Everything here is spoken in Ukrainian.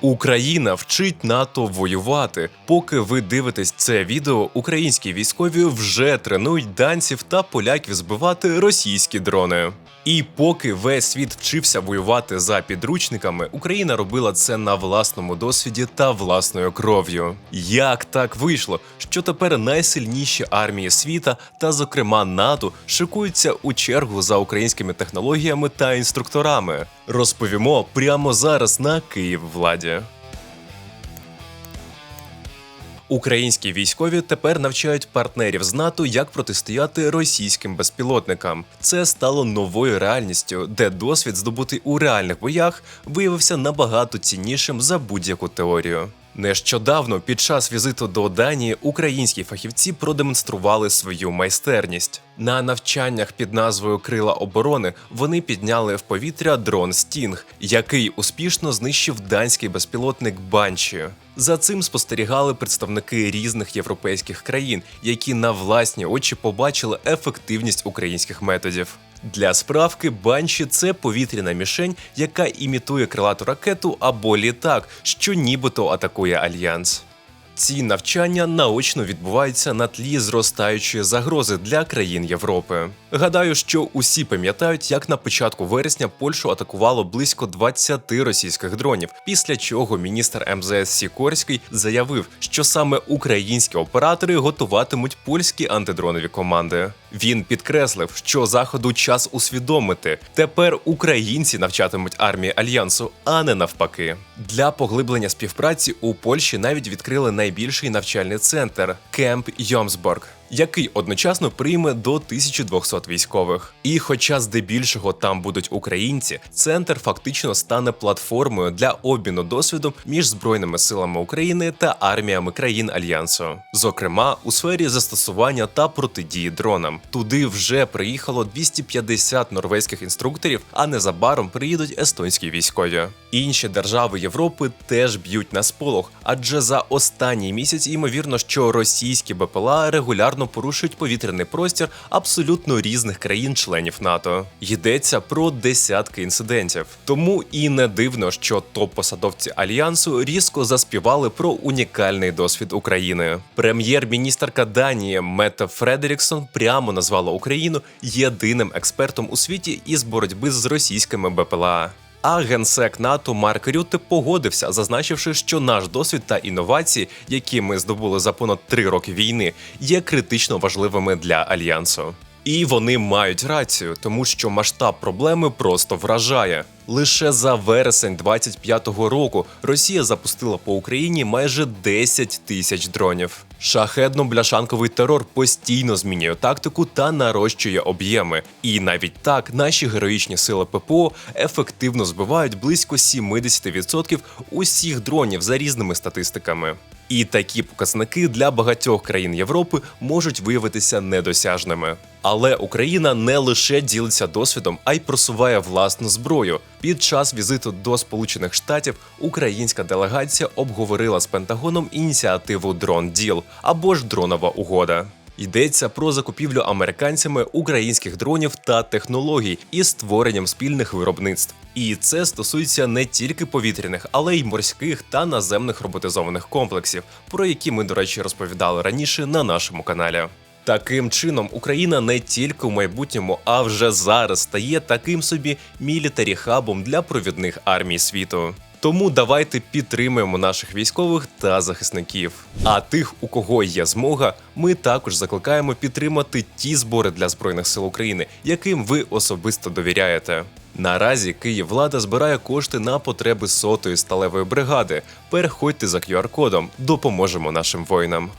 Україна вчить НАТО воювати. Поки ви дивитесь це відео, українські військові вже тренують данців та поляків збивати російські дрони. І поки весь світ вчився воювати за підручниками, Україна робила це на власному досвіді та власною кров'ю. Як так вийшло, що тепер найсильніші армії світа та, зокрема, НАТО, шикуються у чергу за українськими технологіями та інструкторами? Розповімо прямо зараз на Київ владі. Українські військові тепер навчають партнерів з НАТО, як протистояти російським безпілотникам. Це стало новою реальністю, де досвід, здобутий у реальних боях, виявився набагато ціннішим за будь-яку теорію. Нещодавно під час візиту до Данії українські фахівці продемонстрували свою майстерність. На навчаннях під назвою Крила оборони вони підняли в повітря дрон Стінг, який успішно знищив данський безпілотник Банші. За цим спостерігали представники різних європейських країн, які на власні очі побачили ефективність українських методів. Для справки, банші це повітряна мішень, яка імітує крилату ракету або літак, що нібито атакує альянс. Ці навчання наочно відбуваються на тлі зростаючої загрози для країн Європи. Гадаю, що усі пам'ятають, як на початку вересня Польщу атакувало близько 20 російських дронів. Після чого міністр МЗС Сікорський заявив, що саме українські оператори готуватимуть польські антидронові команди. Він підкреслив, що заходу час усвідомити. Тепер українці навчатимуть армії альянсу, а не навпаки. Для поглиблення співпраці у Польщі навіть відкрили найбільший навчальний центр Кемп Йомсборг. Який одночасно прийме до 1200 військових, і хоча здебільшого там будуть українці, центр фактично стане платформою для обміну досвідом між збройними силами України та арміями країн альянсу, зокрема у сфері застосування та протидії дронам. Туди вже приїхало 250 норвезьких інструкторів, а незабаром приїдуть естонські військові. Інші держави Європи теж б'ють на сполох, адже за останній місяць ймовірно, що російські БПЛА регулярно порушують повітряний простір абсолютно різних країн-членів НАТО. Йдеться про десятки інцидентів. Тому і не дивно, що топ-посадовці альянсу різко заспівали про унікальний досвід України. Прем'єр-міністерка Данії Мета Фредеріксон прямо назвала Україну єдиним експертом у світі із боротьби з російськими БПЛА. А генсек НАТО Марк Рютте погодився, зазначивши, що наш досвід та інновації, які ми здобули за понад три роки війни, є критично важливими для альянсу. І вони мають рацію, тому що масштаб проблеми просто вражає. Лише за вересень 25-го року Росія запустила по Україні майже 10 тисяч дронів. Шахедно-бляшанковий терор постійно змінює тактику та нарощує об'єми. І навіть так наші героїчні сили ППО ефективно збивають близько 70% усіх дронів за різними статистиками. І такі показники для багатьох країн Європи можуть виявитися недосяжними. Але Україна не лише ділиться досвідом, а й просуває власну зброю. Під час візиту до Сполучених Штатів українська делегація обговорила з Пентагоном ініціативу Дрон Діл або ж дронова угода. Йдеться про закупівлю американцями українських дронів та технологій із створенням спільних виробництв. І це стосується не тільки повітряних, але й морських та наземних роботизованих комплексів, про які ми, до речі, розповідали раніше на нашому каналі. Таким чином, Україна не тільки в майбутньому, а вже зараз стає таким собі мілітарі хабом для провідних армій світу. Тому давайте підтримуємо наших військових та захисників. А тих, у кого є змога, ми також закликаємо підтримати ті збори для збройних сил України, яким ви особисто довіряєте. Наразі Київ влада збирає кошти на потреби сотої сталевої бригади. Переходьте за QR-кодом, допоможемо нашим воїнам.